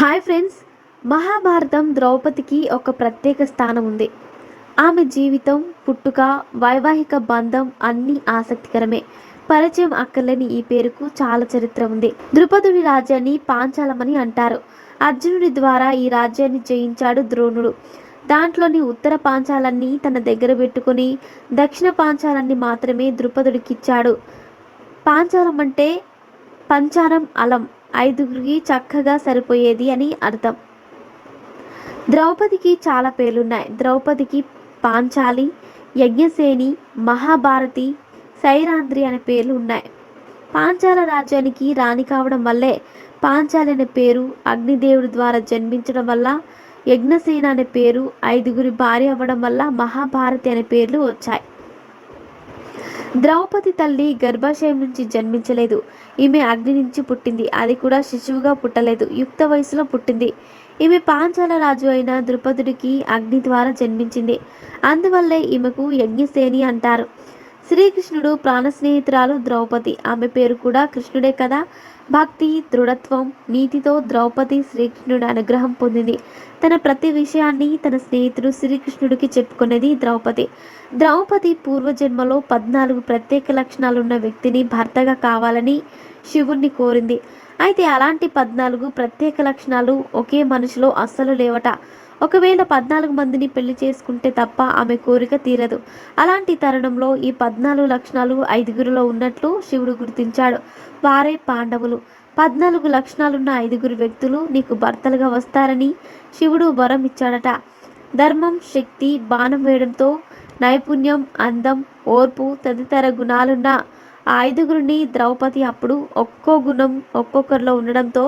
Hi friends. Mahabharatam ద్రౌపదికి ఒక ప్రత్యేక స్థానం ఉంది. ఆమె జీవితం పుట్టుక వైవాహిక బంధం అన్నీ ఆసక్తికరమే. పరిచయం అక్కర్లేని ఈ పేరుకు చాలా చరిత్ర ఉంది. ద్రుపదుడి రాజ్యాన్ని పాంచాలమని అంటారు. అర్జునుడి ద్వారా ఈ రాజ్యాన్ని జయించాడు ద్రోణుడు. దాంట్లోని ఉత్తర పాంచాలన్నీ తన దగ్గర పెట్టుకుని దక్షిణ పాంచాలన్నీ మాత్రమే ద్రుపదుడికిచ్చాడు. పాంచాలం అంటే పంచారం అలం. ఐదుగురికి చక్కగా సరిపోయేది అని అర్థం. ద్రౌపదికి చాలా పేర్లున్నాయి. ద్రౌపదికి పాంచాలి యజ్ఞసేని మహాభారతి సైరాంధ్రి అనే పేర్లు ఉన్నాయి. పాంచాల రాజ్యానికి రాణి కావడం వల్లే పాంచాలి అనే పేరు అగ్నిదేవుడి ద్వారా జన్మించడం వల్ల యజ్ఞసేన అనే పేరు ఐదుగురి భార్య అవ్వడం వల్ల మహాభారతి అనే పేర్లు వచ్చాయి. ద్రౌపది తల్లి గర్భాశయం నుంచి జన్మించలేదు. ఈమె అగ్ని నుంచి పుట్టింది. అది కూడా శిశువుగా పుట్టలేదు. యుక్త వయసులో పుట్టింది. ఈమె పాంచాల రాజు అయిన ద్రుపదుడికి అగ్ని ద్వారా జన్మించింది. అందువల్లే ఈమెకు యజ్ఞసేని అంటారు. శ్రీకృష్ణుడు ప్రాణ స్నేహితురాలు ద్రౌపది. ఆమె పేరు కూడా కృష్ణుడే కదా? భక్తి దృఢత్వం నీతితో ద్రౌపది శ్రీకృష్ణుడి అనుగ్రహం పొందింది. తన ప్రతి విషయాన్ని తన స్నేహితుడు శ్రీకృష్ణుడికి చెప్పుకునేది ద్రౌపది. ద్రౌపది పూర్వజన్మలో పద్నాలుగు ప్రత్యేక లక్షణాలున్న వ్యక్తిని భర్తగా కావాలని శివుణ్ణి కోరింది. అయితే అలాంటి పద్నాలుగు ప్రత్యేక లక్షణాలు ఒకే మనిషిలో అస్సలు లేవట. ఒకవేళ పద్నాలుగు మందిని పెళ్ళి చేసుకుంటే తప్ప ఆమె కోరిక తీరదు. అలాంటి తరుణంలో ఈ పద్నాలుగు లక్షణాలు ఐదుగురిలో ఉన్నట్లు శివుడు గుర్తించాడు. వారే పాండవులు. పద్నాలుగు లక్షణాలున్న ఐదుగురు వ్యక్తులు నీకు భర్తలుగా వస్తారని శివుడు వరం ఇచ్చాడట. ధర్మం శక్తి బాణం వేయడంతో నైపుణ్యం అందం ఓర్పు తదితర గుణాలున్న ఆ ఐదుగురిని ద్రౌపది అప్పుడు ఒక్కో గుణం ఒక్కొక్కరిలో ఉండడంతో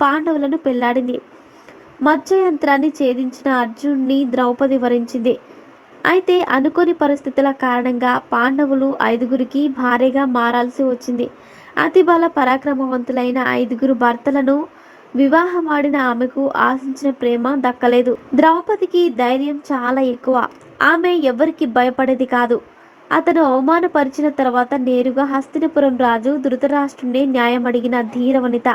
పాండవులను పెళ్ళాడింది. మత్స్యయంత్రాన్ని ఛేదించిన అర్జున్ని ద్రౌపది వరించింది. అయితే అనుకోని పరిస్థితుల కారణంగా పాండవులు ఐదుగురికి భారీగా మారాల్సి వచ్చింది. అతి బల పరాక్రమవంతులైన ఐదుగురు భర్తలను వివాహమాడిన ఆమెకు ఆశించిన ప్రేమ దక్కలేదు. ద్రౌపదికి ధైర్యం చాలా ఎక్కువ. ఆమె ఎవరికి భయపడేది కాదు. అతను అవమానపరిచిన తర్వాత నేరుగా హస్తినపురం రాజు ధృతరాష్ట్రుడే న్యాయం అడిగిన ధీర వనిత.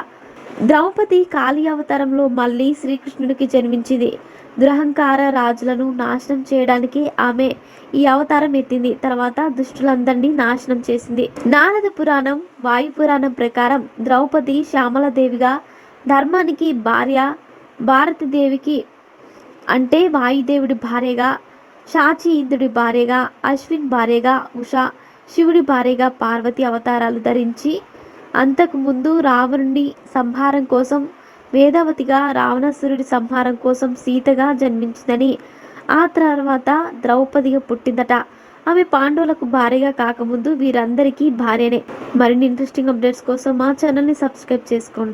ద్రౌపది కాళీ అవతారంలో మళ్ళీ శ్రీకృష్ణుడికి జన్మించింది. దురహంకార రాజులను నాశనం చేయడానికి ఆమె ఈ అవతారం ఎత్తింది. తర్వాత దుష్టులందరినీ నాశనం చేసింది. నారద పురాణం వాయు పురాణం ప్రకారం ద్రౌపది శ్యామలదేవిగా ధర్మానికి భార్య భారతదేవికి అంటే వాయుదేవుడి భార్యగా షాచి ఇంద్రుడి భార్యగా అశ్విన్ భార్యగా ఉషా శివుడి భార్యగా పార్వతి అవతారాలు ధరించి అంతకుముందు రావణుడి సంహారం కోసం వేదవతిగా రావణాసురుడి సంహారం కోసం సీతగా జన్మించిందని ఆ తర్వాత ద్రౌపదిగా పుట్టిందట. ఆమె పాండవులకు భార్యగా కాకముందు వీరందరికీ భార్యనే. మరిన్ని ఇంట్రెస్టింగ్ అప్డేట్స్ కోసం మా ఛానల్ని సబ్స్క్రైబ్ చేసుకోండి.